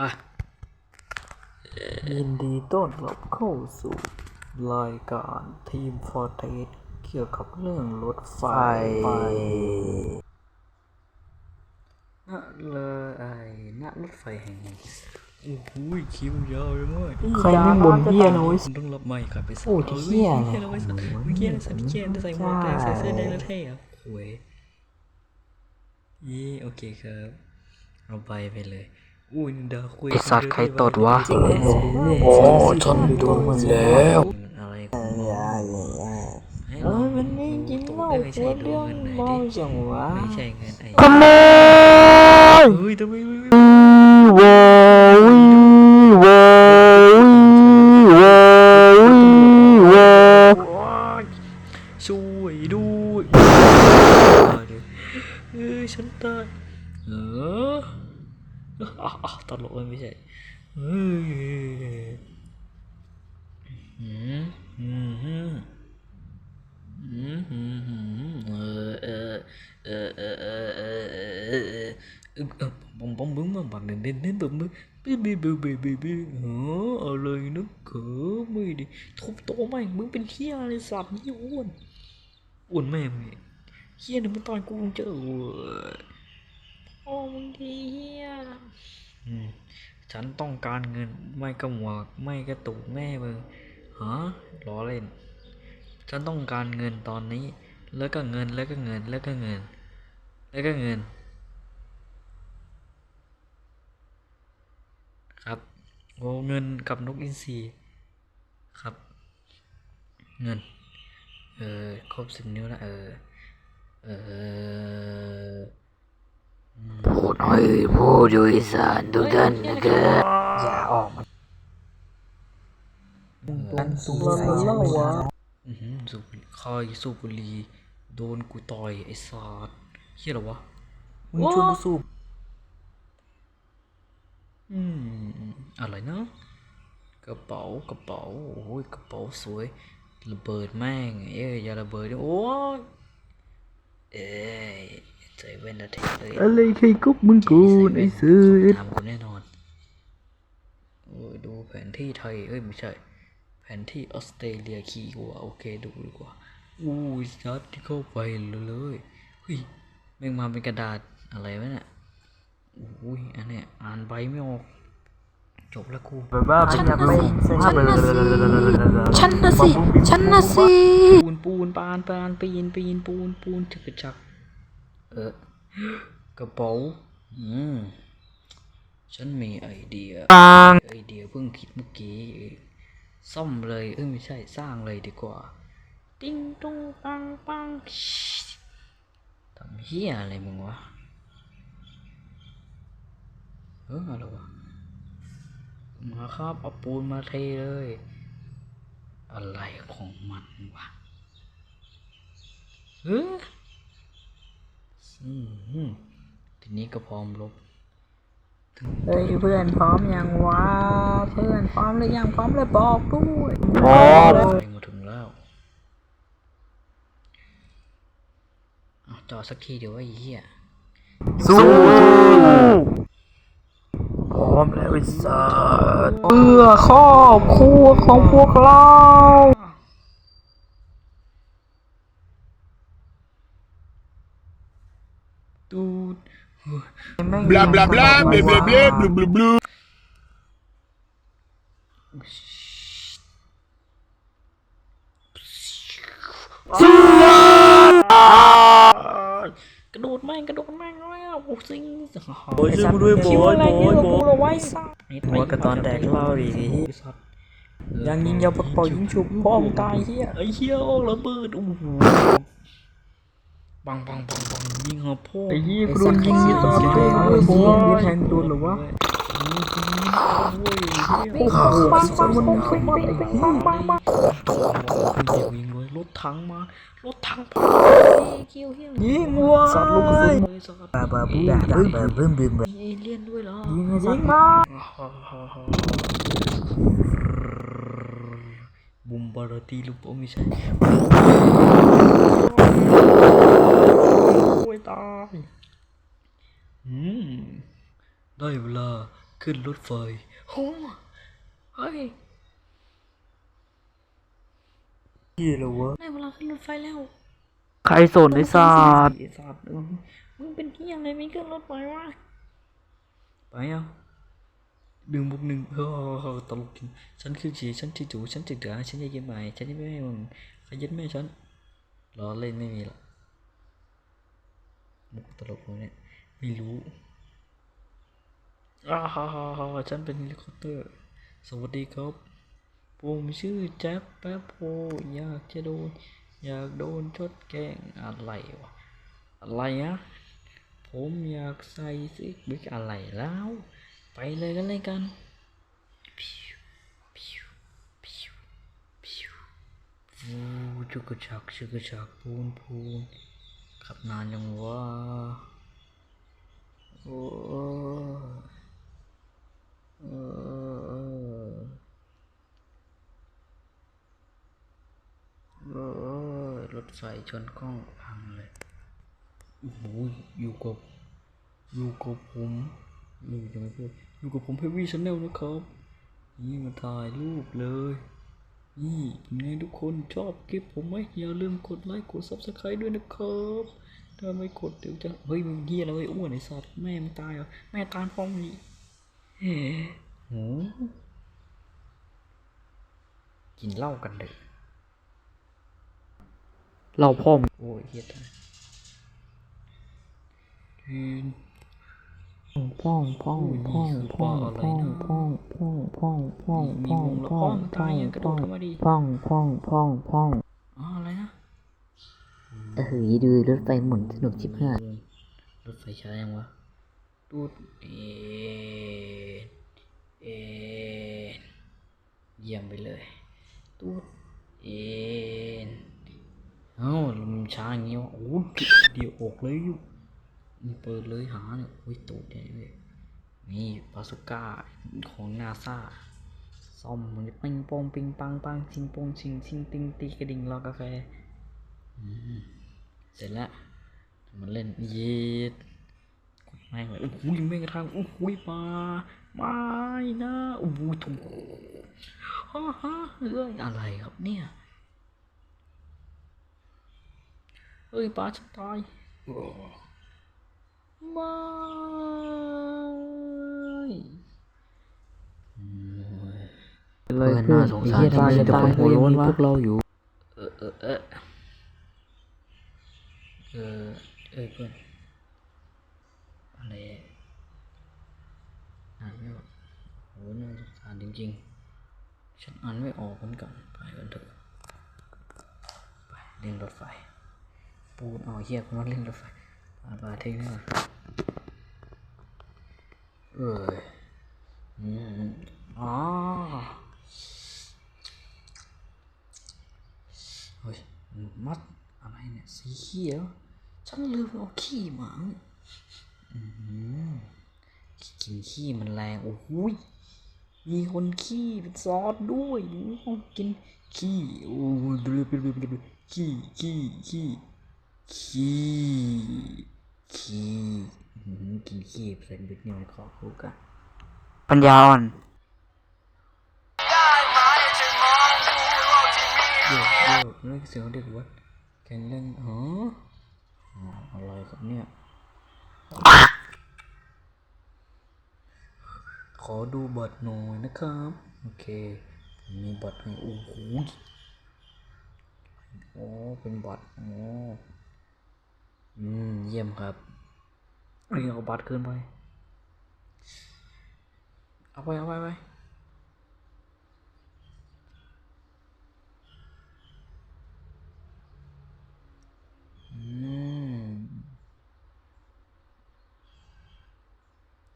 อะ ยินดีต้อนรับเข้าสู่รายการทีมฟอร์เทสเกี่ยวกับเรื่องรถไฟณเลยไอ้ณรถไฟแห่งหนึ่งโอ้โหคิวยาวเลยมั้ยใครไม่บ่นเหี้ยนะเว้ยคุณต้องรับไมค์กลับไปโอ้ที่เหี้ยเนี่ยเหี้ยแล้วไว้สัตว์เมื่อกี้นะสัตว์เหี้ยใส่หมวกแดงใส่เสื้อแดงแล้วเท่อะโอ้ยยี่โอเคครับเราไปไปเลย อุ้ยดาคุยไอสัตว์ใครตดวะ โอ้ฉันดูมันแล้วมันอะไรเออมันไม่กินเหล้าไม่คใช่นดูเรื่องเงินไหนเมาดิจังวะไม่ใช่เงินไอ้ขโมยเฮ้ยทำไม อเออเออเออเออบังบังบึ้งบังบังเด่นเด่นเด่นบึ้งบึ้งบึ้งบีบีบีบีบีเอออะไรนึกเขอไม่ดิทุบโต๊ะแม่งมึงเป็นเฮียอะไรสัตว์นี่อ้วนอ้วนแม่งเฮียเนี่ยมันตอนกูเจอ โอ้มึงดีเฮียฉันต้องการเงินไม่ก็หมวกไม่ก็ตูกแม่มึงฮะล้อเล่น ฉันต้องการเงินตอนนี้ แล้วก็เงินแล้วก็เงินแล้วก็เงิน แล้วก็เงิน ครับโอ้เงินกับนกอินทรีครับ เงิน เออครบสิบนิ้วล้วเออเออ พูดให้ผู้โดยสารทุกท่านนะครับอย่าออกมากันสูงใส่ฉันไม่ได้อือหือสูบบุหรี่ใครสูบบุหรี่โดนกูต่อยไอ้สัตว์เฮียเหรอวะมึงชวนกูสูบอืมอะไรนะกระเป๋ากระเป๋าโอ้ยกระเป๋าสวยระเบิดแม่งเอ้ยอย่าระเบิดดิโอ้ยเอ้ย ใจเว้นนะเทเลยอะไรใครกุ๊บมึงกูไอ้ซื้อทำกูแน่นอนโอ้ยดูแผนที่ไทยเอ้ยไม่ใช่ แผนที่ออสเตรเลียขี่กูว่าโอเคดูดีกว่าอู้ยซัดที่เข้าไปเลยเฮ้ยแม่งมาเป็นกระดาษอะไรวะเนี่ยอุ้ยอันเนี้ยอ่านใบไม่ออกจบแล้วกูแบบว่าเป็นยังไม่ฉันน่ะสิฉันน่ะสิฉันน่ะสิปูนปูนปานปานปีนปีนปูนปูนจักรจักร เออกระเป๋าอืมฉันมีไอเดียไอเดียเพิ่งคิดเมื่อกี้เองซ่อมเลยเอ้ยไม่ใช่สร้างเลยดีกว่า ติ้งตุ้งปังปังทำเฮียอะไรมึงวะเอออะไรวะมาครับเอาปูนมาเทเลย อะไรของมันวะเอออืมอืม ทีนี้ก็พร้อมลบถึงเฮ้ยเพื่อนพร้อมยังวะเพื่อนพร้อมหรือยังพร้อมเลยบอกด้วยพร้อมไปมาถึงแล้วอะจอดสักทีเดี๋ยวไอ้เหี้ยสู้พร้อมแล้วไอ้สัสเพื่อครอบครัวของพวกเรา บลาบลาบลาเบลเบลเบลบลูบลูบลูสู้กระโดดแม่งกระโดดแม่งแล้วโอ้ซิงโอ้ยช่วยกูด้วยโบยโบยโบยไว้สัหัวกระตอนแดกเล่าดียังยิงยาวปะปอยิงฉุบพ่อมตายเฮียไอ้เฮียโอ้ระเบิดโอ้โห ปังปังปังปังยิงเหรอพ่อไอ้เฮียกูโดนยิงที่ตอนเด็กเลยผมว่ามีแทงโดนหรือวะโอ้โหไอ้สัสมันมันมันไอ้เหี้ยยิงเลยรถถังมารถถังพาเกี่ยวเฮียยิงวัวสัตว์ลูกกระสุนเลยสัตว์บาบาบูดาบึ้มบึ้มบึ้มบึ้มมีเอเลี่ยนด้วยเหรอยิงไอ้สัตว์มาบุมบาราตีลูกโอ้ไม่ใช่ โอ้ยตายอืมได้เวลาขึ้นรถไฟโอ้เฮ้ยเหี้ยแล้ววะได้เวลาขึ้นรถไฟแล้วใครสนไอ้สัตว์ไอ้สัตว์เออมึงเป็นเฮียอะไรไม่ขึ้นรถไฟวะไปเอาหนึ่งบวกหนึ่งเฮ้อตลกจริงฉันคือจีฉันที่จูฉันจิกเหลือฉันจะยิ้มใหม่ฉันจะไม่ให้มึงใครยึดแม่ฉันล้อเล่นไม่มีหรอก มุกตลกเลยเนี่ยไม่รู้อ้าฮ่าฮ่าฮ่าฉันเป็นเฮลิคอปเตอร์ สวัสดีครับ ผมชื่อแจ็คแป๊บโพอยากจะโดน อยากโดนชดแก้งอะไรวะ อะไรอะผมอยากใส่ซิกบิ๊กอะไรแล้ว ไปเลยกันเลยกันโอ้ชุกชักชุกชักพูนพูน ขับนานยังวะโอ้เออรถไฟชนกล้องพังเลยโอ้โหอยู่กับอยู่กับผมอยู่จะไม่พูดอยู่กับผมเฮฟวี่ชาแนลนะครับ นี่มาถ่ายรูปเลย นี่เป็นไงทุกคนชอบคลิปผมไหมอย่าลืมกดไลค์กด subscribe ด้วยนะครับถ้าไม่กดเดี๋ยวจะเฮ้ยมึงเหี้ยแล้วเว้ยอ้วนไอ้สัตว์แม่มึงตายเหรอแม่ตายพร้อมนี่เฮ้โหกินเหล้ากันเลยเราพ่อมโอ้ยเฮียตายกิน พ่องพ่องพ่องพ่องพ่องพ่องพ่องพ่องพ่องพ่องวงละพ่พ่องงตายยังพ่องพ่องพ่องพ่องอ๋ออะไรนะเออดูรถไฟหมุนสนุกชิบหายรถไฟช้ายังวะตูดเอ็นเอ็นเยี่ยมไปเลยตูดเอ็นเอ้ามันช้าอย่างงี้วะโอ้ยเดี๋ยวออกเลยอยู่ นี่เปิดเลยหาเนี่ยโอ้ยตูดเนี่ยเลยนี่บาสุก้าของนาซาซ่อมมันปิงปองปิงปังปังชิงปองชิงชิงติงตีกระดิ่งรอกาแฟเสร็จแล้วมันเล่นเย็ดกดแม่งเลยโอ้โหแม่งกระทั่งโอ้โหมาไม่นะโอ้โหถูกฮ่าฮ่าเอ้ยอะไรครับเนี่ยเอ้ยปลาฉันตาย ไม่เลยเพื่อนน่าสงไอ้สารเหี้ยทำไมจะจะต้องหัวโล้นวะพวกเราอยู่เออเออเออเออเออเพื่อนอะไรอ่านไม่ออกโหน่าสงสารจริงๆ ฉันอ่านไม่ออกเหมือนกันไปกันเถอะไปเล่นรถไฟปูนเอาเหี้ยกูมาเล่นรถไฟ มาบาเทงนี่มาเอออืมอ๋อเฮ้ยมัดอะไรเนี่ย สีเขียว ฉันลืมเอาขี้หมาอืมกินขี้มันแรง โอ้โหยมีคนขี้เป็นซอสด้วยนูต้องกินขี้ โอ้ยขี้ขี้ขี้ ขี้ขี้อื้อหือกินขี้ใส่บิ๊กนี่มันขอคู่กันปัญญาอ่อนเดี๋ยวเดี๋ยวนี่เสียงเด็กวัดแข่งเล่นอ๋ออ๋ออะไรครับเนี่ย ขอดูบัตรหน่อยนะครับ โอเคผมมีบัตรให้โอ้โหโอ้เป็นบัตรอ๋อ อืม เยี่ยมครับเรียเอาบัตรคืนไป เอาไปเอาไปไปอืม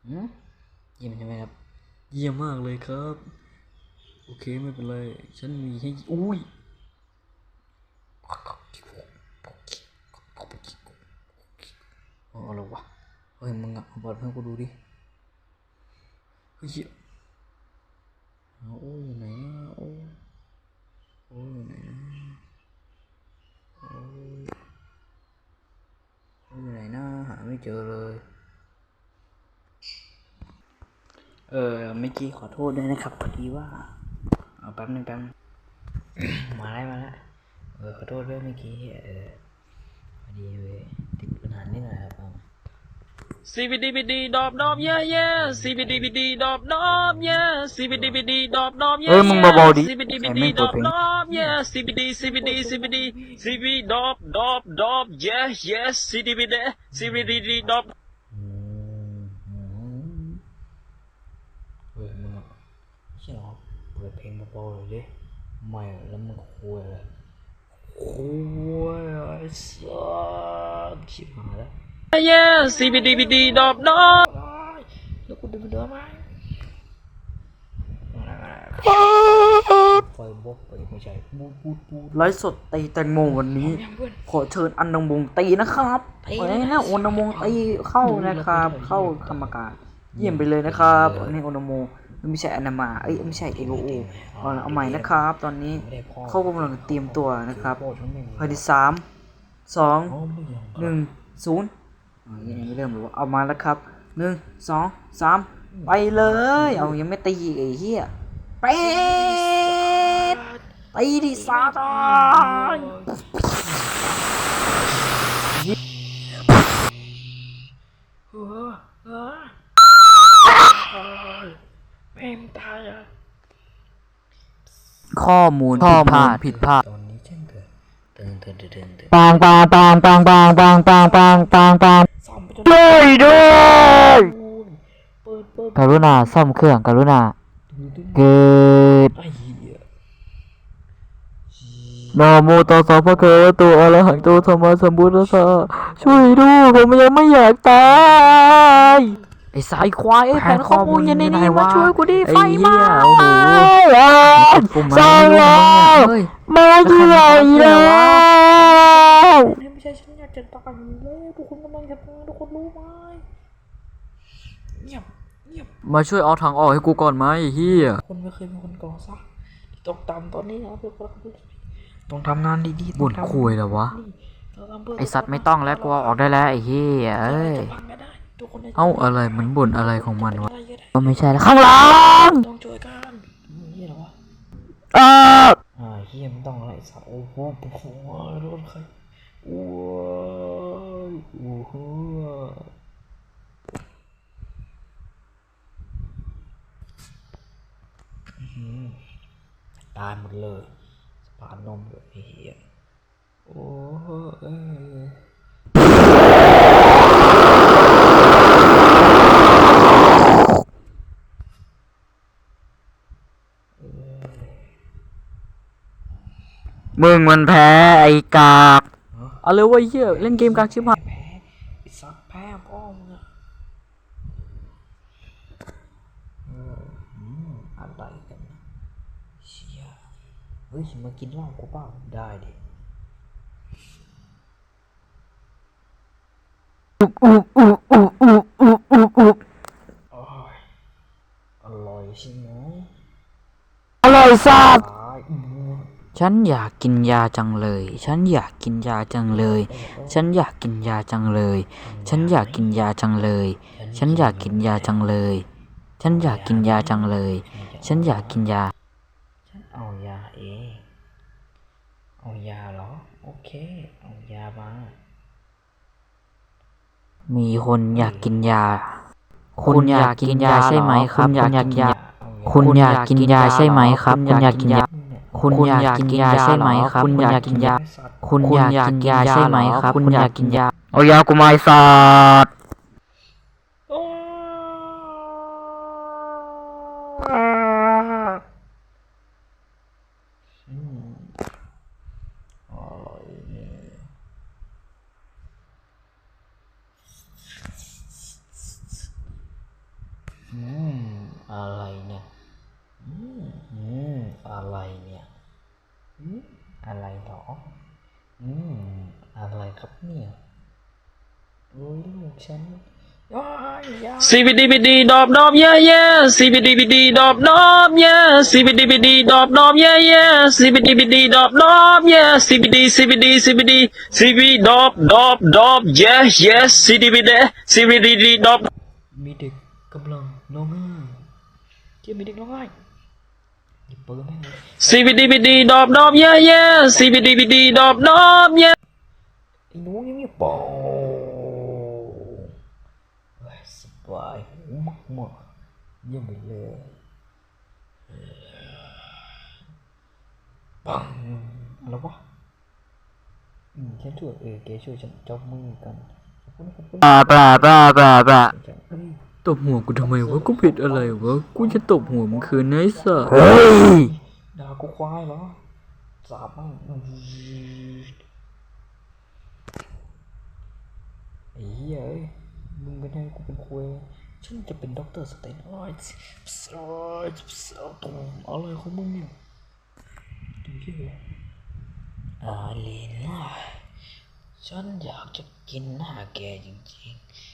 อืมเยี่ยมใช่ไหมครับ เยี่ยมมากเลยครับ โอเคไม่เป็นไร ฉันมีให้ อุ้ย เอาอะไรวะ เฮ้ยมึงอะเอาบัตรเพื่อนกูดูดิเฮ้ยโอ้ยอยู่ไหนอะโอ้ยโอ้ยอยู่ไหนนะโอ้ยอยู่ไหนนะหาไม่เจอเลย เออเมื่อกี้ขอโทษด้วยนะครับพอดีว่าเอาแป๊บนึงแป๊บมาแล้วมาแล้วเออขอโทษด้วยเมื่อกี้เออพอดีเว้ยติดปัญหานิดหน่อย ครับเอา CBDBD ดอบดอบ yeah yeah CBDBD ดอบดอบ yeah CBDBD ดอบดอบ yeah เอ้ยมึงเบาๆดิ CBDBD ใครไม่ดเปิอดบเพลงดอบ yeah CBD CBD CBD CB ดอบดอบดอบ yeah yeah CBD CBDD ดอบอืมอืมเฮ้ยมึงอะใช่เหรอเปิดเพลงเบาๆเลยดิไม่อะแล้วมึงคุยอะไรคุยไอ้สัสชิบหายแล้ว yeah CBDBD ดอบดอบแล้วกูเดินไปเดินมาไฟบกไปไม่ใช่บูดบูดบูดไลฟ์สดตีแตงโมวันนี้ ขอเชิญอันดงบงตีนะครับไปนะโอนดงบงตีเข้านะครับ เข้ากรรมการ เยี่ยมไปเลยนะครับอันนี้โอนดงบงไม่ใช่อนามาเอ้ยไม่ใช่เอโอโอเอาเอาใหม่นะครับ ตอนนี้เข้ากำลังเตรียมตัวนะครับภายในสามสองหนึ่งศูนย์อ๋อ ยังไม่เริ่มหรือว่าเอามาแล้วครับหนึ่งสองสามไปเลย เอายังไม่ตีอีกไอ้เหี้ยเป็ดตีดิซาตานเอ็มตายข้อมูลผิดพลาดผิดพลาดตอนนี้ฉันเกิดเตือนเตือนเตือนเตือนปังปังปังปังปังปังปังปังปังปัง ช่วยด้วยกรุณาซ่อมเครื่องกรุณาเกิดไอ้เหี้ยนะโมตัสสะภะคะวะโตอะระหังโตสัมมาสัมพุทธัสสะช่วยด้วยผมยังไม่อยากตายไอ้สายควายไอ้แผ่นข้อมูลอยันในนี้มาช่วยกูดิไฟไหมาสร้างแล้วมาที่ไหนแล้ว จะตายเลยทุกคนกำลังจะตายทุกคนรู้ไหมเงียบเงียบมาช่วยเอาทางออกให้กูก่อนไหมไอ้เฮียคนไม่เคยเป็นคนก่อสร้างตกต่ำตอนนี้นะเพื่อนต้องทำงานดีๆบ่นคุยแล้ววะไอสัตว์ไม่ต้องแล้วกูเอาออกได้แล้วไอ้เฮียเอ้ยพังก็ได้ทุกคนเอ้าอะไรมันบ่นอะไรของมันวะอะไรก็ได้ก็ไม่ใช่แล้วข้างหลังต้องช่วยกันเฮียเหรอวะอ้าอ่าเฮียมันต้องอะไรสัตว์โอ้โหโอ้โหรถใคร Wow, wow. Ừ. Tài một lời Phản nông rồi thì hiện Ôi Mừng mình thẻ ai cạc เลยสะพานนมเลยไอ้เฮียโอ้โหเออมึงมันแพ้ไอ้กากเอาเลยวะไอ้เฮียเล่นเกมกากชิบหายแพ้ไอ้สัตว์แพ้พ่อมึงอะเอออืมอะไรกันนะเชี่ยเฮ้ยมากินเหล้ากูเปล่าได้ดิอุ๊บอุ๊บอุ๊บอุ๊บอุ๊บอุ๊บอุ๊บอุ๊บโอ้ยอร่อยใช่ไหมอร่อยสัสตายอืม ฉันอยากกินยาจังเลย ฉันอยากกินยาจังเลย ฉันอยากกินยาจังเลย ฉันอยากกินยาจังเลย ฉันอยากกินยาจังเลย ฉันอยากกินยาจังเลย ฉันอยากกินยา ฉันเอายาเองเอายาเหรอ โอเค เอายามา มีคนอยากกินยา คุณอยากกินยาใช่ไหมครับ คุณอยากกินยา คุณอยากกินยาใช่ไหมครับ คุณอยากกินยา คุณอยากกินยาใช่ไหมครับ คุณอยากกินยา คุณอยากกินยาใช่ไหมครับ คุณอยากกินยา เอายากูมาไอ้สัตว์อืมอร่อยเนี่ยอืมอะไรเนี่ย อืมอืมอะไรเนี่ย อืม อะไรหรอ อืม อะไรครับเนี่ยโอ้ยลูกฉันอ้ายยา CBDBD ดอบดอบ yeah yeah CBDBD ดอบดอบ yeah CBDBD ดอบดอบ yeah yeah CBDBD ดอบดอบ yeah CBD CBD CBD CB ดอบดอบดอบ yeah yeah CBD CBDD ดอบมีเด็กกำลังร้องไห้เจียมีเด็กน้อยหยิบปืนให้เลย CBDBD đọp đọp yeah yeah CBDBD đọp đọp yeah Nó giống như bò. Vãi mất mỏ. Như bị lừa Bằng Lâu quá. Ừ, thế chủ ở cái chỗ trong trong mình cần Ra ra ra ra ra ตบหัวกูทำไมวะ กูผิดอะไรวะ กูจะตบหัวมึงคืนนะไอ้สัสเฮ้ยด่ากูควายเหรอสาบมั่งไอ้เหี้ยเอ้ยมึงเป็นไงกูเป็นคุยฉันจะเป็นด็อกเตอร์สเตนไลท์สไลท์สตรงอะไรของมึงเนี่ยดูเหี้ยอาลีน่าฉันอยากจะกินหน้าแกจริงๆ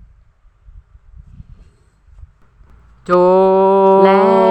Chô. Là.